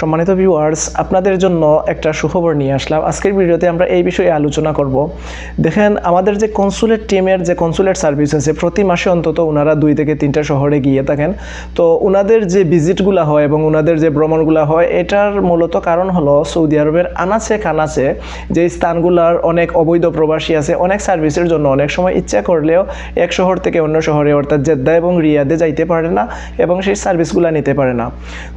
সম্মানিত ভিউয়ার্স আপনাদের জন্য একটা সুখবর নিয়ে আসলাম। আজকের ভিডিওতে আমরা এই বিষয়ে আলোচনা করব। দেখেন, আমাদের যে কনসুলেট টিমের যে কনসুলেট সার্ভিস আছে, প্রতি মাসে অন্তত ওনারা দুই থেকে তিনটা শহরে গিয়ে থাকেন। তো ওনাদের যে ভিজিটগুলো হয় এবং ওনাদের যে ভ্রমণগুলো হয়, এটার মূলত কারণ হলো সৌদি আরবের আনাচে কানাচে যে স্থানগুলোর অনেক অবৈধ প্রবাসী আছে, অনেক সার্ভিসের জন্য অনেক সময় ইচ্ছা করলেও এক শহর থেকে অন্য শহরে, অর্থাৎ জেদ্দা এবং রিয়াদে যাইতে পারে না এবং সেই সার্ভিসগুলো নিতে পারে না।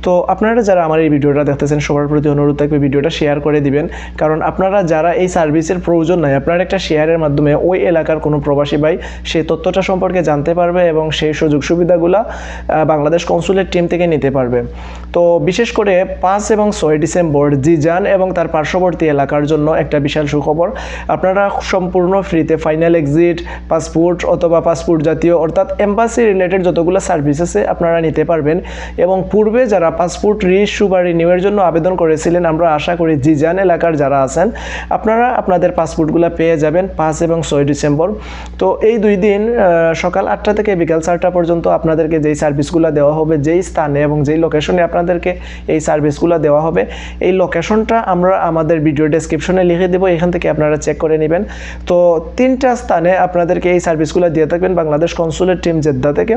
তো আপনারা যারা আমার এই ভিডিওটা দেখতেছেন, সবার প্রতি অনুরোধ থাকবে ভিডিওটা শেয়ার করে দিবেন। কারণ আপনারা যারা এই সার্ভিসের প্রয়োজন নাই, আপনারা একটা শেয়ারের মাধ্যমে ওই এলাকার কোনো প্রবাসী ভাই সেই তথ্যটা সম্পর্কে জানতে পারবে এবং সেই সুযোগ সুবিধাগুলো বাংলাদেশ কনসুলেট টিম থেকে নিতে পারবে। তো বিশেষ করে পাঁচ এবং ছয় ডিসেম্বর জিজান এবং তার পার্শ্ববর্তী এলাকার জন্য একটা বিশাল সুখবর। আপনারা সম্পূর্ণ ফ্রিতে ফাইনাল এক্সিট পাসপোর্ট অথবা পাসপোর্ট জাতীয়, অর্থাৎ এম্বাসি রিলেটেড যতগুলো সার্ভিস আছে আপনারা নিতে পারবেন। এবং পূর্বে যারা পাসপোর্ট রিইস্যু বা রিনিউয়ের জন্য আবেদন করেছিলেন। আমরা আশা করি জিজান এলাকার যারা আছেন, আপনারা আপনাদের পাসপোর্টগুলো পেয়ে যাবেন পাঁচ এবং ছয় ডিসেম্বর। তো এই দুই দিন সকাল আটটা থেকে বিকাল চারটা পর্যন্ত আপনাদেরকে যেই সার্ভিসগুলো দেওয়া হবে, যেই স্থানে এবং যেই লোকেশনে আপনাদেরকে এই সার্ভিসগুলো দেওয়া হবে, এই লোকেশনটা আমরা আমাদের ভিডিও ডেসক্রিপশনে লিখে দেবো, এখান থেকে আপনারা চেক করে নেবেন। তো তিনটা স্থানে আপনাদেরকে এই সার্ভিসগুলো দিয়ে থাকবেন বাংলাদেশ কনসুলেট টিম জেদ্দা থেকে।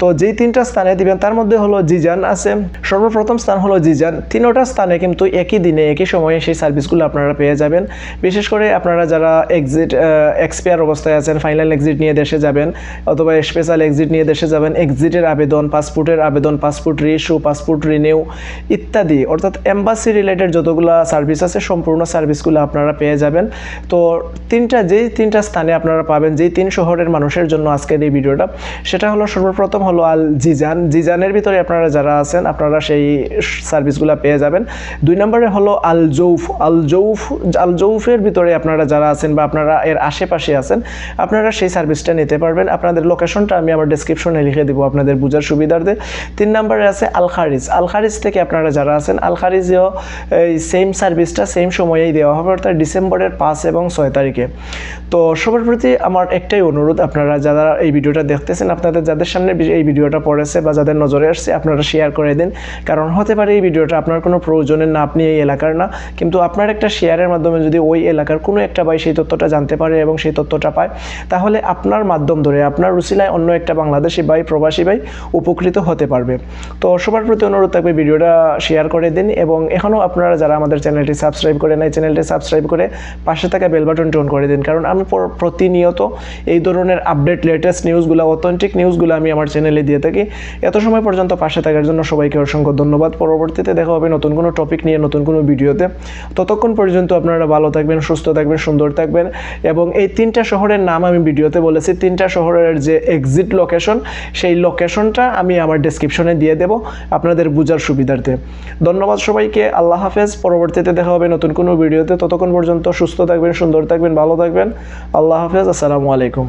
তো যেই তিনটা স্থানে দিবেন, তার মধ্যে হলো জিজান আছে। সর্বপ্রথম স্থান হলো জিজান। তিনোটা স্থানে কিন্তু একই দিনে, একই সময়ে সেই সার্ভিসগুলো আপনারা পেয়ে যাবেন। বিশেষ করে আপনারা যারা এক্সিট এক্সপায়ার অবস্থায় আছেন ফাইনাল এক্সিট নিয়ে দেশে যাবেন, অথবা স্পেশাল এক্সিট নিয়ে দেশে যাবেন এক্সিটের আবেদন পাসপোর্টের আবেদন পাসপোর্ট রিইস্যু পাসপোর্ট রিনিউ ইত্যাদি, অর্থাৎ এম্বাসি রিলেটেড যতগুলো সার্ভিস আছে, সম্পূর্ণ সার্ভিসগুলো আপনারা পেয়ে যাবেন। তো তিনটা, যেই তিনটা স্থানে আপনারা পাবেন, যেই তিন শহরের মানুষের জন্য আজকের এই ভিডিওটা, সেটা হলো সর্বপ্রথম হলো আল জিজান জিজানের ভিতরে আপনারা যারা আছেন, আপনারা সেই সার্ভিসগুলো পেয়ে যাবেন। দুই নম্বরে হলো আল জৌফ আল জৌফ আল জৌফের ভিতরে আপনারা যারা আছেন বা আপনারা এর আশেপাশে আছেন, আপনারা সেই সার্ভিসটা নিতে পারবেন। আপনাদের লোকেশনটা আমি আমার ডেসক্রিপশনে লিখে দিব আপনাদের বোঝার সুবিধার্থে। তিন নম্বরে আছে আল খারিজ আল খারিজ থেকে আপনারা যারা আছেন আল খারিজেও এই সেম সার্ভিসটা সেম সময়েই দেওয়া হবে, অর্থাৎ ডিসেম্বরের পাঁচ এবং ছয় তারিখে। তো সবার প্রতি আমার একটাই অনুরোধ, আপনারা যারা এই ভিডিওটা দেখতেছেন, আপনাদের যাদের সামনে এই ভিডিওটা পড়েছে বা যাদের নজরে আসছে, আপনারা শেয়ার করে দিন। কারণ হতে পারে এই ভিডিওটা আপনার কোনো প্রয়োজনের না আপনি এই এলাকার না, কিন্তু আপনার একটা শেয়ারের মাধ্যমে যদি ওই এলাকার কোনো একটা ভাই সেই তথ্যটা জানতে পারে এবং সেই তথ্যটা পায়, তাহলে আপনার মাধ্যম ধরে, আপনার রুচিলায় অন্য একটা বাংলাদেশি ভাই, প্রবাসী ভাই উপকৃত হতে পারবে। তো সবার প্রতি অনুরোধ থাকবে ভিডিওটা শেয়ার করে দিন এবং এখনও আপনারা যারা আমাদের চ্যানেলটি সাবস্ক্রাইব করে নেয় চ্যানেলটি সাবস্ক্রাইব করে পাশে থাকা বেল বাটনটি অন করে দিন। কারণ আমি প্রতিনিয়ত এই ধরনের আপডেট লেটেস্ট নিউজগুলো অথেন্টিক নিউজগুলো আমি আমার চ্যানেলে দিয়ে থাকি। এত সময় পর্যন্ত পাশে থাকার জন্য সবাইকে অসংখ্য ধন্যবাদ। পরবর্তীতে দেখা হবে নতুন কোনো টপিক নিয়ে, নতুন কোনো ভিডিওতে। ততক্ষণ পর্যন্ত আপনারা ভালো থাকবেন, সুস্থ থাকবেন, সুন্দর থাকবেন। এবং এই তিনটা শহরের নাম আমি ভিডিওতে বলেছি। তিনটা শহরের যে এক্সিট লোকেশন সেই লোকেশনটা আমি আমার ডেসক্রিপশনে দিয়ে দেব আপনাদের বোঝার সুবিধার্থে। ধন্যবাদ সবাইকে, আল্লাহ হাফেজ। পরবর্তীতে দেখা হবে নতুন কোনো ভিডিওতে। ততক্ষণ পর্যন্ত সুস্থ থাকবেন, সুন্দর থাকবেন, ভালো থাকবেন। আল্লাহ হাফেজ, আসসালামু আলাইকুম।